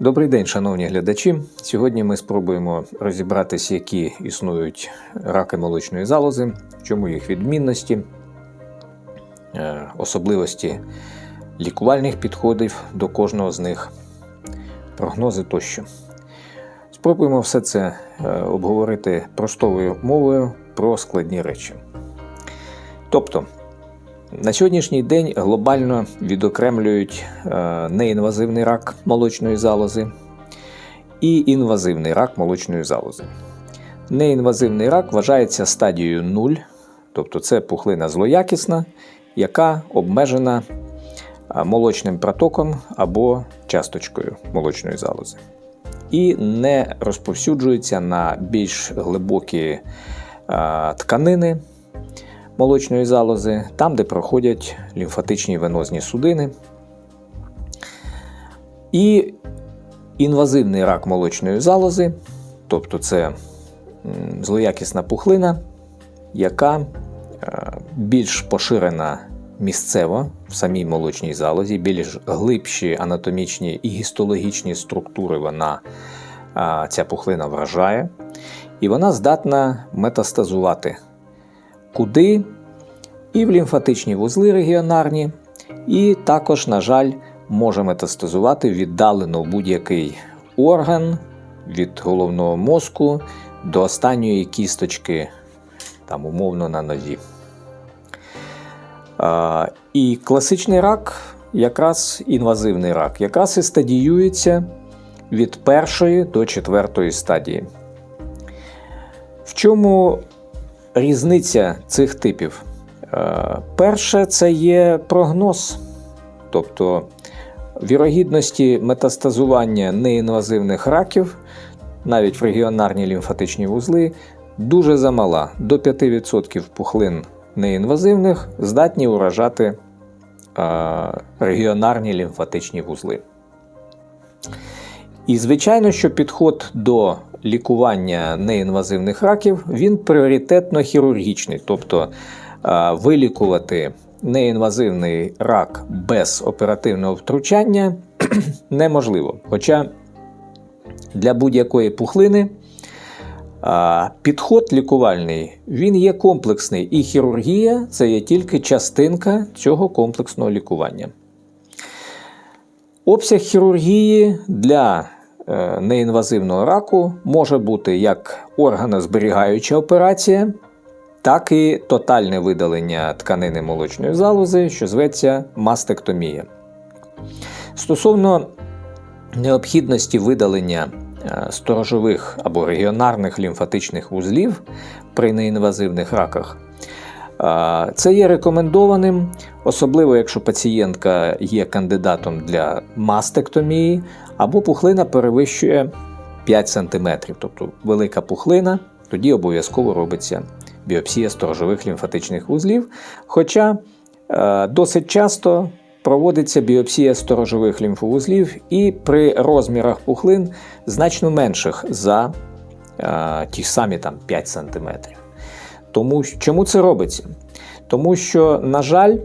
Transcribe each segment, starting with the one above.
Добрий день, шановні глядачі. Сьогодні ми спробуємо розібратися, які існують раки молочної залози, в чому їх відмінності, е, особливості лікувальних підходів до кожного з них, прогнози тощо. Спробуємо все це е, обговорити простою мовою про складні речі. Тобто, на сьогоднішній день глобально відокремлюють е, неінвазивний рак молочної залози і інвазивний рак молочної залози. Неінвазивний рак вважається стадією 0, тобто це пухлина злоякісна, яка обмежена е, молочним протоком або часточкою молочної залози. І не розповсюджується на більш глибокі е, тканини молочної залози, там, де проходять лімфатичні венозні судини. І інвазивний рак молочної залози, тобто це злоякісна пухлина, яка е, більш поширена місцево в самій молочній залозі, більш глибші анатомічні і гістологічні структури вона е, ця пухлина вражає, і вона здатна метастазувати куди і в лімфатичні вузли регіонарні, і також, на жаль, може метастазувати віддалено будь-який орган від головного мозку до останньої кісточки, там умовно на нозі. А, І класичний рак, якраз інвазивний рак, якраз і стадіюється від першої до четвертої стадії. В чому різниця цих типів? Е, Перше, це є прогноз, тобто вірогідності метастазування неінвазивних раків, навіть в регіонарні лімфатичні вузли, дуже замала. До 5% пухлин неінвазивних здатні уражати е, регіонарні лімфатичні вузли. І, звичайно, що підход до лікування неінвазивних раків він пріоритетно хірургічний, тобто вилікувати неінвазивний рак без оперативного втручання неможливо. Хоча для будь-якої пухлини підход лікувальний він є комплексний, і хірургія це є тільки частинка цього комплексного лікування. Обсяг хірургії для неінвазивного раку може бути як органозберігаюча операція, так і тотальне видалення тканини молочної залози, що зветься мастектомія. Стосовно необхідності видалення е, сторожових або регіонарних лімфатичних вузлів при неінвазивних раках, е, це є рекомендованим, особливо якщо пацієнтка є кандидатом для мастектомії, або пухлина перевищує 5 см, тобто велика пухлина, тоді обов'язково робиться біопсія сторожових лімфатичних вузлів. Хоча е, досить часто проводиться біопсія сторожових лімфовузлів і при розмірах пухлин значно менших за е, ті самі там, 5 см. Тому чому це робиться? Тому що, на жаль,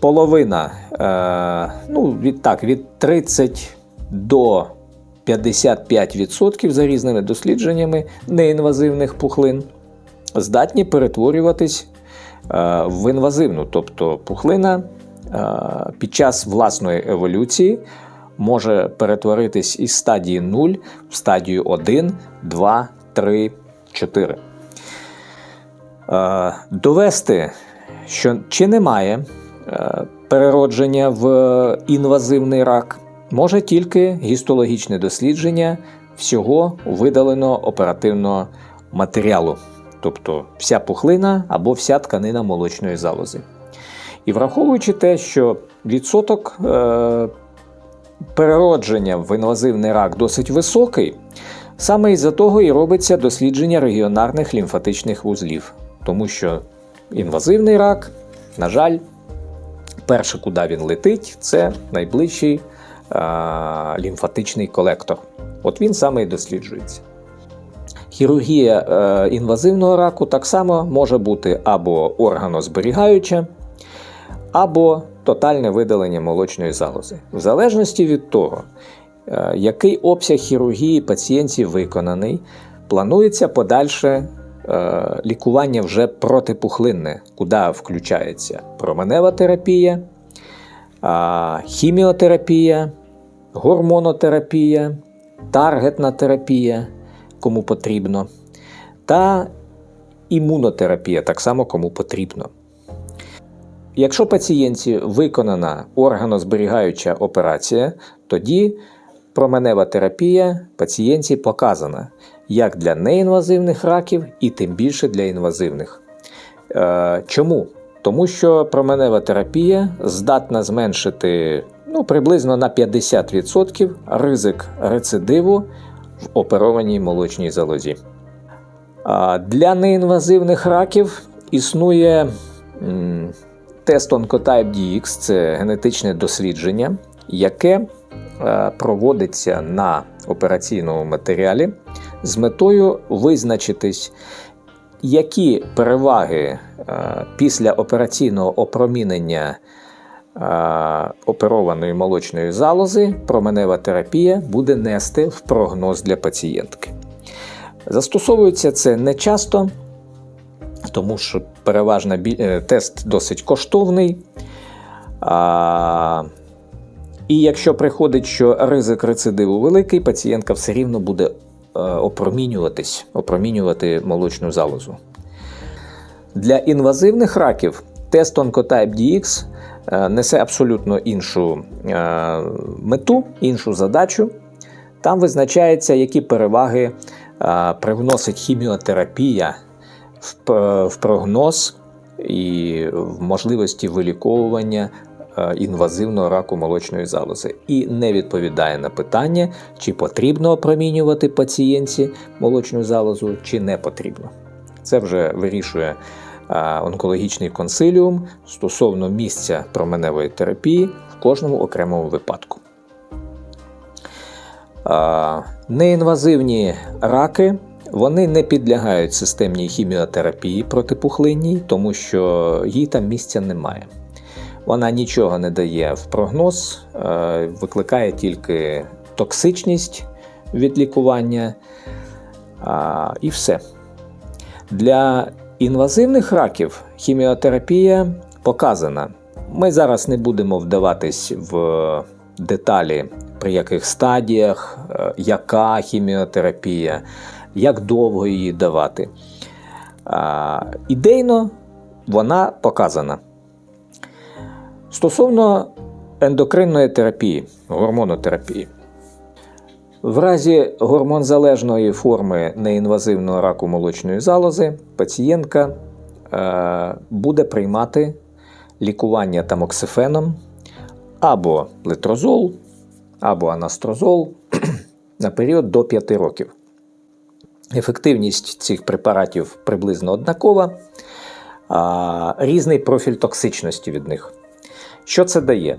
половина, е, ну, від, так, від 30 до 55% за різними дослідженнями неінвазивних пухлин здатні перетворюватись е, в інвазивну, тобто пухлина е, під час власної еволюції може перетворитись із стадії 0 в стадію 1, 2, 3, 4. Е, Довести, що чи немає е, переродження в інвазивний рак, може тільки гістологічне дослідження всього видаленого оперативного матеріалу, тобто вся пухлина або вся тканина молочної залози. І враховуючи те, що відсоток е, переродження в інвазивний рак досить високий, саме із-за того і робиться дослідження регіонарних лімфатичних вузлів, тому що інвазивний рак, на жаль, перше, куди він летить, це найближчий е, лімфатичний колектор. От він саме і досліджується. Хірургія е, інвазивного раку так само може бути або органозберігаюча, або тотальне видалення молочної залози. В залежності від того, е, який обсяг хірургії пацієнтів виконаний, планується подальше лікування вже протипухлинне, куди включається променева терапія, хіміотерапія, гормонотерапія, таргетна терапія, кому потрібно, та імунотерапія, так само кому потрібно. Якщо пацієнті виконана органозберігаюча операція, тоді променева терапія пацієнті показана як для неінвазивних раків, і тим більше для інвазивних. Е, Чому? Тому що променева терапія здатна зменшити ну, приблизно на 50% ризик рецидиву в оперованій молочній залозі. А Для неінвазивних раків існує м, тест Oncotype DX, це генетичне дослідження, яке е, проводиться на операційному матеріалі з метою визначитись, які переваги е, після операційного опромінення е, оперованої молочної залози променева терапія буде нести в прогноз для пацієнтки. Застосовується це не часто, тому що переважно е, тест досить коштовний. І якщо приходить, що ризик рецидиву великий, пацієнтка все рівно буде опромінюватись, опромінювати молочну залозу. Для інвазивних раків тест Oncotype DX е, несе абсолютно іншу е, мету, іншу задачу. Там визначається, які переваги е, привносить хіміотерапія в, прогноз і в можливості виліковування е, інвазивного раку молочної залози і не відповідає на питання, чи потрібно опромінювати пацієнтці молочну залозу, чи не потрібно. Це вже вирішує е, онкологічний консиліум стосовно місця променевої терапії в кожному окремому випадку. Неінвазивні раки вони не підлягають системній хіміотерапії протипухлинній, тому що їй там місця немає. Вона нічого не дає в прогноз, е, викликає тільки токсичність від лікування і все. Для інвазивних раків хіміотерапія показана. Ми зараз не будемо вдаватись в деталі, при яких стадіях, е, яка хіміотерапія, як довго її давати. Ідейно вона показана. Стосовно ендокринної терапії, гормонотерапії. В разі гормонзалежної форми неінвазивного раку молочної залози пацієнтка е, буде приймати лікування тамоксифеном або летрозол, або анастрозол на період до 5 років. Ефективність цих препаратів приблизно однакова, різний профіль токсичності від них. Що це дає?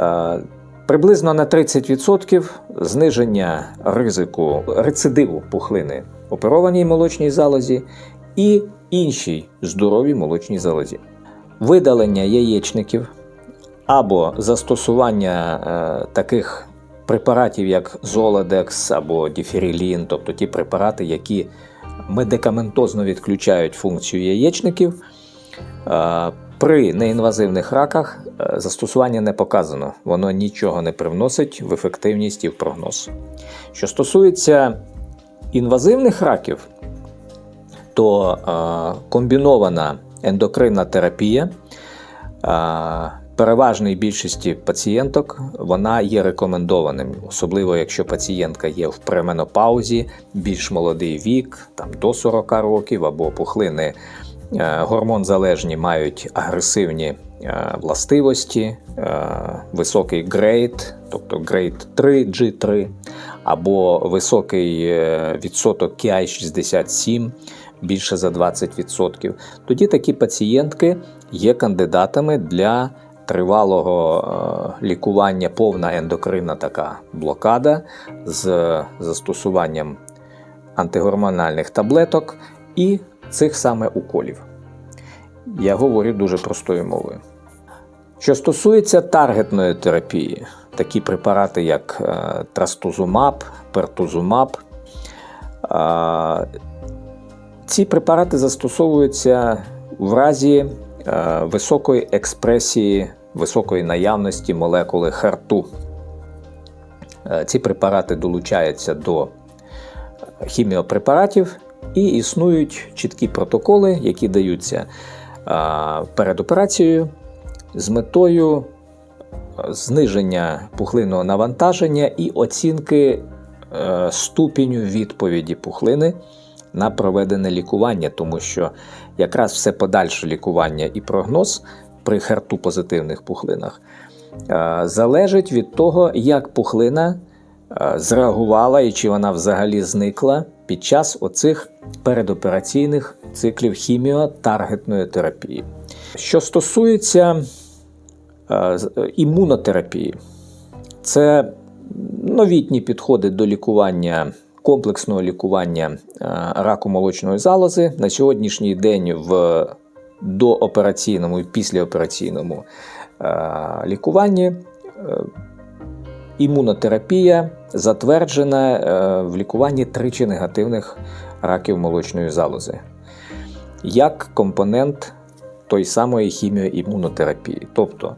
Е, Приблизно на 30% зниження ризику рецидиву пухлини оперованій молочній залозі і іншій здоровій молочній залозі. Видалення яєчників або застосування е, таких препаратів, як Золодекс або Діферілін, тобто ті препарати, які медикаментозно відключають функцію яєчників. При неінвазивних раках е, застосування не показано, воно нічого не привносить в ефективність і в прогноз. Що стосується інвазивних раків, то е, комбінована ендокринна терапія е, переважній більшості пацієнток вона є рекомендованим, особливо якщо пацієнтка є в пременопаузі, більш молодий вік, там до 40 років або пухлини гормонзалежні мають агресивні е, властивості, е, високий грейд, тобто грейд 3 G3, або високий е, відсоток KI67 більше за 20%, тоді такі пацієнтки є кандидатами для тривалого е, лікування, повна ендокринна така блокада з застосуванням антигормональних таблеток і цих саме уколів. Я говорю дуже простою мовою. Що стосується таргетної терапії, такі препарати, як е, трастузумаб, пертузумаб. Е, Ці препарати застосовуються в разі е, високої експресії, високої наявності молекули харту. Ці препарати долучаються до хіміопрепаратів і існують чіткі протоколи, які даються перед операцією з метою зниження пухлинного навантаження і оцінки е, ступеню відповіді пухлини на проведене лікування, тому що якраз все подальше лікування і прогноз при харту позитивних пухлинах е, залежить від того, як пухлина е, зреагувала і чи вона взагалі зникла під час оцих передопераційних циклів хіміотаргетної терапії. Що стосується е, е, імунотерапії, це новітні підходи до лікування. Комплексного лікування е, раку молочної залози на сьогоднішній день в доопераційному і післяопераційному лікуванні імунотерапія затверджена е, в лікуванні тричі негативних раків молочної залози як компонент той самої хіміоімунотерапії. Тобто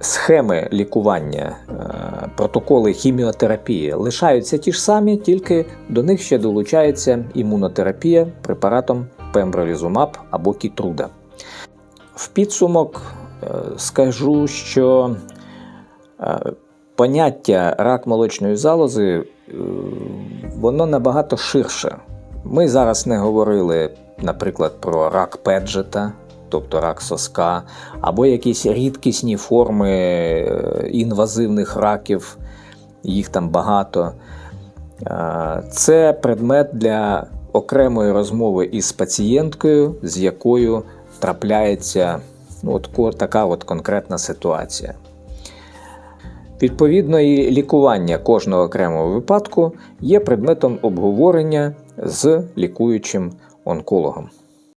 схеми лікування, е, протоколи хіміотерапії лишаються ті ж самі, тільки до них ще долучається імунотерапія препаратом пембролізумаб або кітруда. В підсумок е, скажу, що поняття рак молочної залози е, воно набагато ширше. Ми зараз не говорили, наприклад, про рак педжета, тобто рак соска, або якісь рідкісні форми е, інвазивних раків, їх там багато. Е, Це предмет для окремої розмови із пацієнткою, з якою трапляється ну, от така от конкретна ситуація. Відповідно, і лікування кожного окремого випадку є предметом обговорення з лікуючим онкологом.